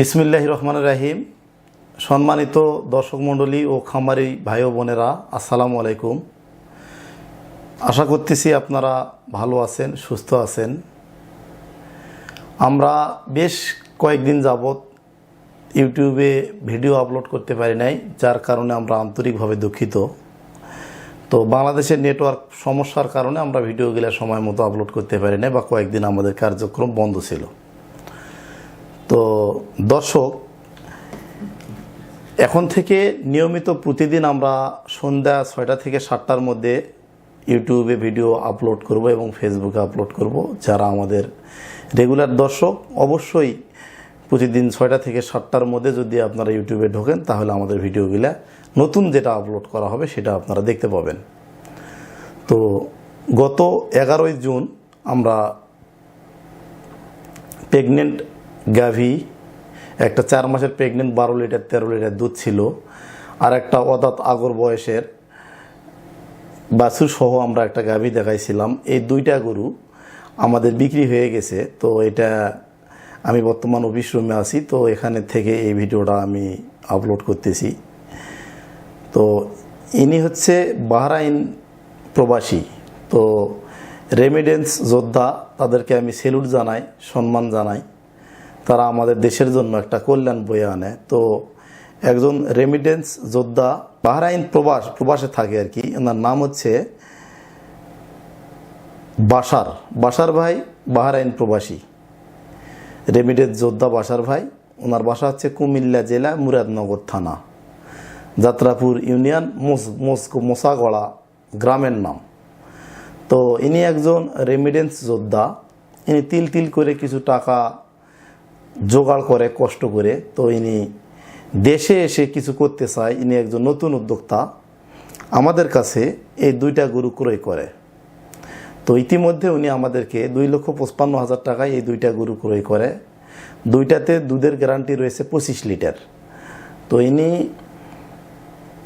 বিসমিল্লাহ রহমান রাহিম। সম্মানিত দর্শক মণ্ডলী ও খামারি ভাই বোনেরা, আসসালামু আলাইকুম। আশা করতেছি আপনারা ভালো আছেন, সুস্থ আছেন। আমরা বেশ কয়েকদিন যাবৎ ইউটিউবে ভিডিও আপলোড করতে পারি নাই, যার কারণে আমরা আন্তরিকভাবে দুঃখিত। তো বাংলাদেশের নেটওয়ার্ক সমস্যার কারণে আমরা ভিডিওগুলো সময় মতো আপলোড করতে পারি নাই বা কয়েকদিন আমাদের কার্যক্রম বন্ধ ছিল। তো দর্শক, এখন থেকে নিয়মিত প্রতিদিন আমরা সন্ধ্যা ছয়টা থেকে সাতটার মধ্যে ইউটিউবে ভিডিও আপলোড করব এবং ফেসবুকে আপলোড করব, যারা আমাদের রেগুলার দর্শক। অবশ্যই প্রতিদিন ছয়টা থেকে সাতটার মধ্যে যদি আপনারা ইউটিউবে ঢোকেন, তাহলে আমাদের ভিডিওগুলা নতুন যেটা আপলোড করা হবে সেটা আপনারা দেখতে পাবেন। তো গত এগারোই জুন আমরা প্রেগনেন্ট গাভী, একটা চার মাসের প্রেগনেন্ট বারো লিটার, তেরো লিটার দুধ ছিল, আর একটা অদাত আগর বয়সের বাছুর সহ আমরা একটা গাভি দেখাইছিলাম। এই দুইটা গরু আমাদের বিক্রি হয়ে গেছে, তো এটা আমি বর্তমান অফিস রুমে আছি, তো এখানে থেকে এই ভিডিওটা আমি আপলোড করতেছি। তো ইনি হচ্ছে বাহরাইন প্রবাসী, তো রেমিডেন্স যোদ্ধা, তাদেরকে আমি সেলুট জানাই, সম্মান জানাই। তারা আমাদের দেশের জন্য একটা কল্যাণ বয়ে আনে। তো একজন রেমিডেন্স যোদ্ধা, বাহরাইন প্রবাস, প্রবাসে থাকে আর কি। ওনার নাম হচ্ছে বাসার বাসার ভাই বাহরাইন প্রবাসী। রেমিডেন্স যোদ্ধা বাসার ভাই। ওনার বাসা হচ্ছে কুমিল্লা জেলা, মুরাদনগর থানা। যাত্রাপুর ইউনিয়ন মোসাগড়া গ্রামের নাম। তো ইনি একজন রেমিডেন্স যোদ্ধা। ইনি তিল তিল করে কিছু টাকা জোগাড় করে, কষ্ট করে। তো ইনি দেশে এসে কিছু করতে চায়, ইনি একজন নতুন উদ্যোক্তা। আমাদের কাছে এই দুইটা গরু ক্রয় করে। তো ইতিমধ্যে উনি আমাদেরকে দুই লক্ষ পঁচপান্ন হাজার টাকায় এই দুইটা গরু ক্রয় করে। দুইটাতে দুধের গ্যারান্টি রয়েছে পঁচিশ লিটার। তো ইনি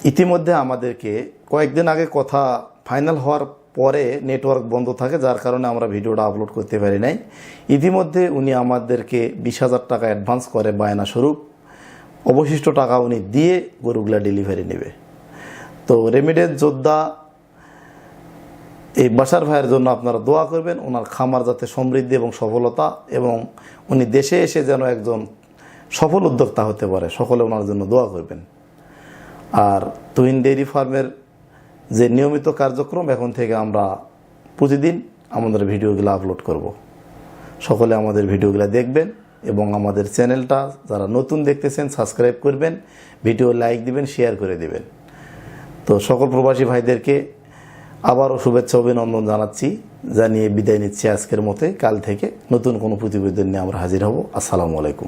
ইতিমধ্যে আমাদেরকে কয়েকদিন আগে কথা ফাইনাল হওয়ার পরে নেটওয়ার্ক বন্ধ থাকে, যার কারণে আমরা ভিডিওটা আপলোড করতে পারি নাই। ইতিমধ্যে উনি আমাদেরকে বিশ হাজার টাকা অ্যাডভান্স করে বায়না স্বরূপ। অবশিষ্ট টাকা উনি দিয়ে গরুগুলা ডেলিভারি নেবে। তো রেমিডেন্স যোদ্ধা, এই বাসার ভাইয়ের জন্য আপনারা দোয়া করবেন, ওনার খামার যাতে সমৃদ্ধি এবং সফলতা এবং উনি দেশে এসে যেন একজন সফল উদ্যোক্তা হতে পারে, সকলে ওনার জন্য দোয়া করবেন। আর তুহিন ডেইরি ফার্মের যে নিয়মিত কার্যক্রম এখন থেকে আমরা প্রতিদিন আমাদের ভিডিওগুলো আপলোড করব। সকলে আমাদের ভিডিওগুলো দেখবেন এবং আমাদের চ্যানেলটা যারা নতুন দেখতেছেন সাবস্ক্রাইব করবেন, ভিডিও লাইক দিবেন শেয়ার করে দিবেন। তো সকল প্রবাসী ভাইদেরকে আবারও শুভেচ্ছা, অভিনন্দন জানাচ্ছি, জানিয়ে বিদায় নিচ্ছি আজকের মতে কাল থেকে নতুন কোনো প্রতিবেদন নিয়ে আমরা হাজির হব। আসসালামু আলাইকুম।